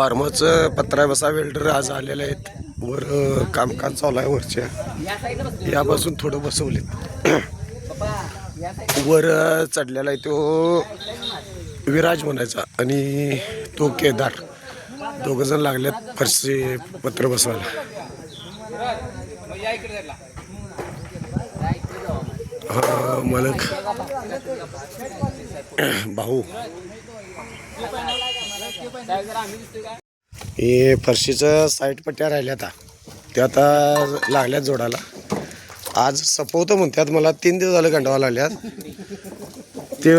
फार्मचं पत्रा बसा वेल्डर आज आलेले आहेत. वर कामकाज चालू आहे वरच्या. यापासून थोडं बसवलेत. वर चढलेला आहे तो विराज म्हणायचा आणि तो केदार. दोघ जण लागलेत फरशी पत्र बसवायला. हा मालक. भाऊ. हे फरशीचं साईड पट्ट्या राहिल्या आता. त्या आता लागल्यात जोडाला आज सपवतो म्हणतात मला तीन दिवस झाले गंडवा लागल्यात. ते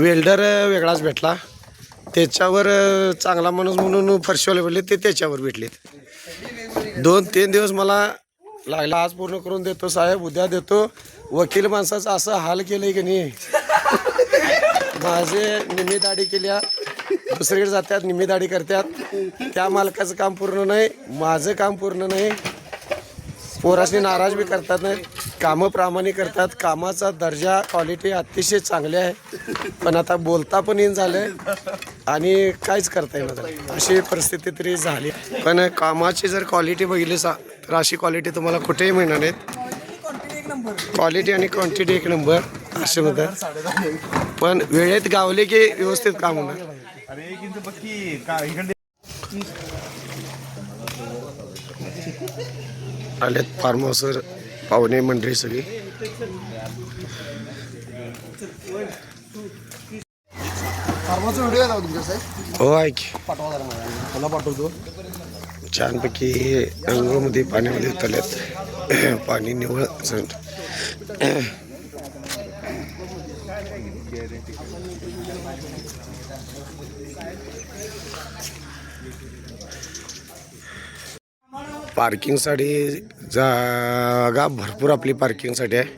वेल्डर वेगळाच भेटला. त्याच्यावर चांगला माणूस म्हणून फरशीवाले भेटले ते त्याच्यावर भेटलेत. दोन तीन दिवस मला लागला. आज पूर्ण करून देतो साहेब उद्या देतो. वकील माणसाचं असं हाल केलं की नाही? माझे निम्मी दाढी केल्या दुसरीकडे जातात निम्मी दाढी करतात त्या मालकाचं काम पूर्ण नाही माझं काम पूर्ण नाही. पोरासनी नाराज बी करतात नाही. कामं प्रामाणिक करतात. कामाचा दर्जा क्वालिटी अतिशय चांगली आहे. पण आता बोलता पण येईन झालंय. आणि काहीच करता नाही. अशी परिस्थिती तरी झाली. पण कामाची जर क्वालिटी बघितली सा तर अशी क्वालिटी तुम्हाला कुठेही मिळणार नाहीत. क्वालिटी आणि क्वांटिटी एक नंबर असे म्हणतात पण वेळेत गावले की व्यवस्थित काम होणार. आलेत फार्म हाऊसवर पाहुणे मंडळी सगळी. हो आहे की. पाठवा जरा मला. मला पाठवतो. छानपैकी अंगामध्ये पाण्यामध्ये तल्यात पाणी निवळ. पार्किंगसाठी जागा भरपूर आपली पार्किंगसाठी आहे.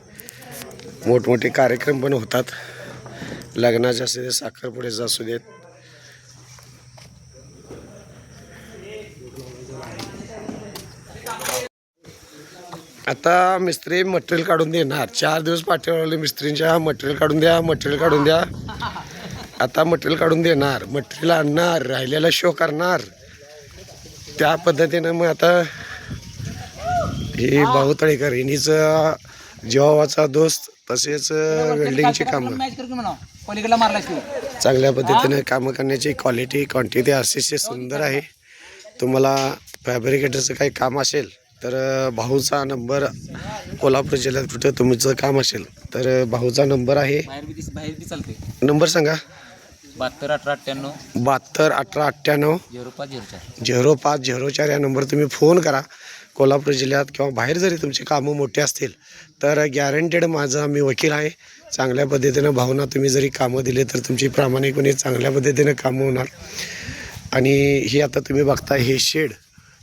मोठमोठे कार्यक्रम पण होतात. लग्नाचे असू दे साखरपुड्याचं असू देत आता मिस्त्री मटेरियल काढून देणार. चार दिवस पाठवले मिस्त्रींच्या मटेरियल काढून द्या मटेरियल काढून द्या. आता मटेरियल काढून देणार. मटेरियल आणणार राहिलेला शो करणार. त्या पद्धतीनं मग आता हे भाऊ तळेकर हिनीचं जेवाचा दोस्त तसेच वेल्डिंगची कामं. चांगल्या पद्धतीने कामं करण्याची क्वालिटी क्वांटिटी अतिशय सुंदर आहे. तुम्हाला फॅब्रिकेटरचं काही काम असेल तर भाऊचा नंबर कोल्हापूर जिल्ह्यात कुठं तुमचं काम असेल तर भाऊचा नंबर आहे. नंबर सांगा. बहात्तर अठरा अठ्ठ्याण्णव. बहात्तर अठरा अठ्ठ्याण्णव. झिरो पाच झिरो चार. झिरो पाच झिरो चार या नंबर तुम्ही फोन करा. कोल्हापूर जिल्ह्यात किंवा बाहेर जरी तुमची कामं मोठी असतील तर गॅरंटेड माझा मी वकील आहे. चांगल्या पद्धतीनं भावना तुम्ही जरी कामं दिले तर तुमची प्रामाणिकपणे चांगल्या पद्धतीनं कामं होणार. आणि हे आता तुम्ही बघता हे शेड.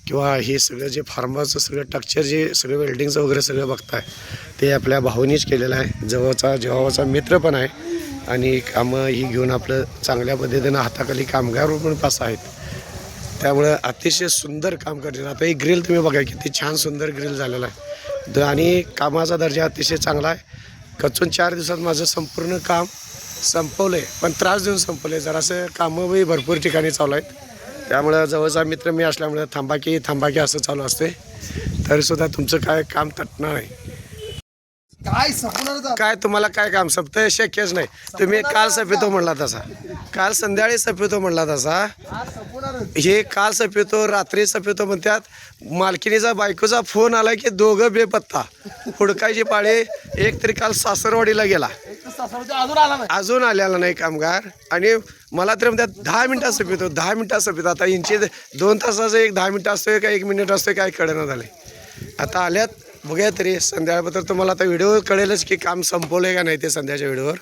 किंवा हे सगळं जे फार्माचं सगळं टक्चर जे सगळं वेल्डिंगचं वगैरे सगळं बघताय ते आपल्या भाऊनीच केलेलं आहे. जवळचा जेव्हाचा मित्र पण आहे आणि कामं ही घेऊन आपलं चांगल्या पद्धतीनं हाताखाली कामगार पण पास आहेत. त्यामुळं अतिशय सुंदर काम करतील. आता हे ग्रिल तुम्ही बघा किती छान सुंदर ग्रिल झालेला आहे. द- आणि कामाचा दर्जा अतिशय चांगला आहे. कचून चार दिवसात माझं संपूर्ण काम संपवलं आहे पण त्रास देऊन संपवलं आहे जरासं कामं भरपूर ठिकाणी चालू आहेत. त्यामुळं जवळचा मित्र मी असल्यामुळं थांबा की थांबा की असं चालू असते तरीसुद्धा तुमचं काय काम तटणार नाही. काय सपणार काय तुम्हाला काय काम सपतं शक्यच नाही. तुम्ही काल सपितो म्हणला तसा. काल संध्याकाळी सपितो म्हणला तसा. हे काल सपितो रात्री सपितो म्हणतात मालकिनीचा बायकोचा फोन आला की दोघं बेपत्ता. हुडकायची पाळी एक तरी काल सासरवाडीला गेला. अजून आला नाही. अजून आलेला नाही कामगार. आणि मला तर म्हणतात दहा मिनिटात सपितो दहा मिनिटात सपितो आता यांची दोन तासाचं एक दहा मिनिटं असतोय का एक मिनिट असतोय काय कळेना झाले आता आल्यात बघूया तरी. संध्याकाळपत्र तुम्हाला आता व्हिडिओ कळेलच की काम संपवलंय का नाही ते संध्याच्या व्हिडिओवर.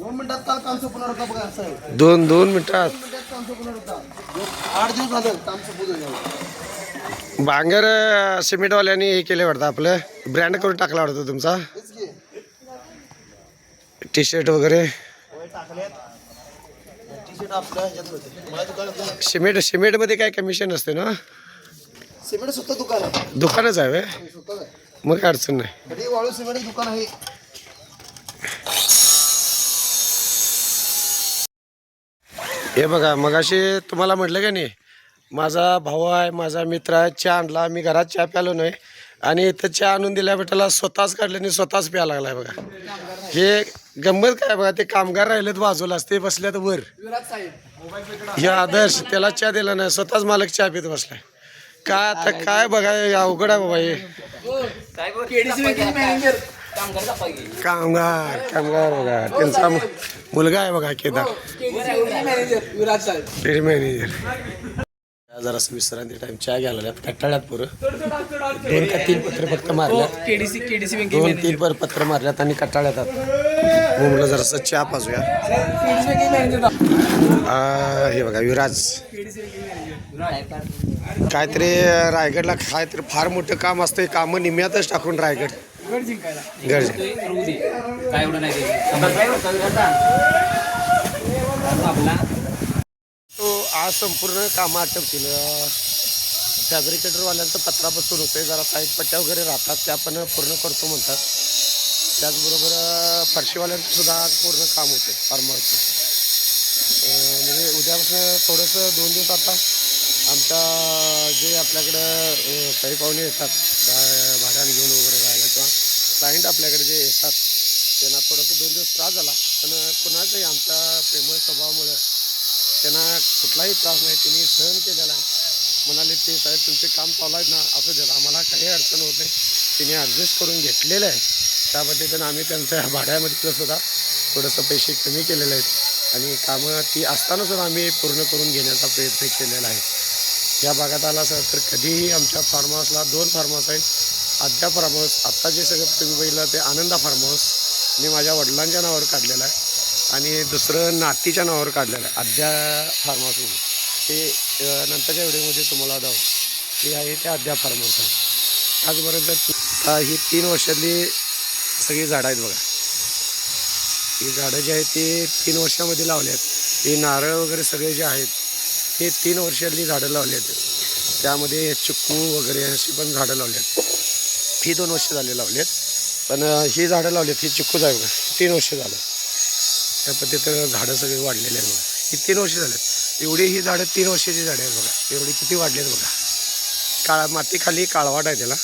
दोन मिनिटात काल काम संपणार होता बघा साहेब. दोन दोन मिनिटात. मिनिटात काम संपणार होता दोन- आठ दिवस झालं काम संपू दे बांगर अं, सिमेंटवाल्यांनी हे केलं वाटतं आपलं. ब्रँड करून टाकला वाटतं तुमचा? तेच की. टी शर्ट वगैरे? टाकल्यात टी शर्ट सिमेंट आपल्या ह्याच्यात मिळते माझ्या दुकानात नाही. सिमेंट सिमेंटमध्ये काय कमिशन असते ना? सिमेंट स्वतः दुकान आहे. दुकानच आहे मग काय अडचण नाही. वाळू सिमेंट दुकान आहे. हे बघा मगाशी तुम्हाला म्हटलं का नाही माझा भाऊ आहे माझा मित्र आहे चहा आणला मी घरात चहा प्यालो नाही. आणि इथं चहा आणून दिल्या बेटाला स्वतःच काढल्याने स्वतःच प्या लागलाय बघा. हे गंमत काय बघा ते कामगार राहिलेत बाजूलाच ते बसल्यात वर. हे आदर्श त्याला चहा दिला नाही स्वतःच मालक चहा पित बसलाय. काय आता काय बघा अवघड आहे बाबा हे. कामगार कामगार बघा. त्यांचा मुलगा आहे बघा केदार. पेरी मॅनेजर जरासं विश्रांती टाइम चहा घ्यायला कट्टाळ्यात पुरं. दोन का तीन पत्र फक्त मारल्यात. केडीसी दोन तीन पर पत्र मारल्यात आणि कट्टाळ्यात म्हटलं जरासं चहा पाजूया. हे बघा विराज. काहीतरी रायगडला काहीतरी फार मोठं काम असतं कामं निम्यातच टाकून रायगड. गरजे काय एवढं नाही आपला तो आज संपूर्ण कामं आटपतील फॅब्रिकेटरवाल्यांचं पत्रा बसून होते जरा साईड पट्ट्या वगैरे राहतात. त्या पण पूर्ण करतो म्हणतात. त्याचबरोबर फरशीवाल्यांचं सुद्धा आज पूर्ण काम होते फार्मरचं म्हणजे उद्यापासून थोडंसं दोन दिवस आता आमच्या जे आपल्याकडं काही पाहुणे येतात भा- भाड्याने घेऊन वगैरे राहायला किंवा क्लायंट आपल्याकडे जे येतात त्यांना थोडंसं दोन दिवस त्रास झाला. पण कुणाचाही आमच्या प्रेमळ स्वभावामुळं त्यांना कुठलाही त्रास नाही. त्यांनी सहन केलेला आहे. म्हणाले ते साहेब तुमचे काम चालू आहेत ना असं झालं आम्हाला काही अडचण होत नाही. तिने ॲडजस्ट करून घेतलेलं आहे. त्या पद्धतीनं आम्ही त्यांच्या भाड्यामध्ये सुद्धा थोडंसं पैसे कमी केलेले आहेत. आणि कामं ती असताना सुद्धा आम्ही पूर्ण करून घेण्याचा प्रयत्न केलेला आहे. या भागात आला सर तर कधीही आमच्या फार्म हाऊसला दोन फार्म हाऊस आहेत. आद्या फार्म हाऊस आत्ता जे सगळं तुम्ही बघितलं ते आनंदा फार्म हाऊस मी माझ्या वडिलांच्या नावावर काढलेलं आहे. आणि दुसरं नातीच्या नावावर काढलेलं आहे आद्या फार्म हाऊस ते नंतरच्या व्हिडिओमध्ये तुम्हाला दाव हे आहे ते आद्या फार्म हाऊस आहे. त्याचबरोबर ही तीन वर्षातली सगळी झाडं आहेत बघा. ही झाडं जी आहेत ती तीन वर्षामध्ये लावली आहेत. ही नारळ वगैरे सगळे जे आहेत हे तीन वर्षातली झाडं लावली आहेत. त्यामध्ये चिक्कू वगैरे अशी पण झाडं लावली आहेत. ही दोन वर्ष झाले लावली आहेत पण ही झाडं लावली आहेत ही चिक्कूच आहे बघा तीन वर्ष झालं. त्या पद्धतीनं झाडं सगळी वाढलेली आहेत बघा. ही तीन वर्ष झालेत. एवढी ही झाडं तीन वर्षाची झाडं आहेत बघा. एवढी किती वाढली आहेत बघा. काळा मातीखाली काळवाट आहे त्याला.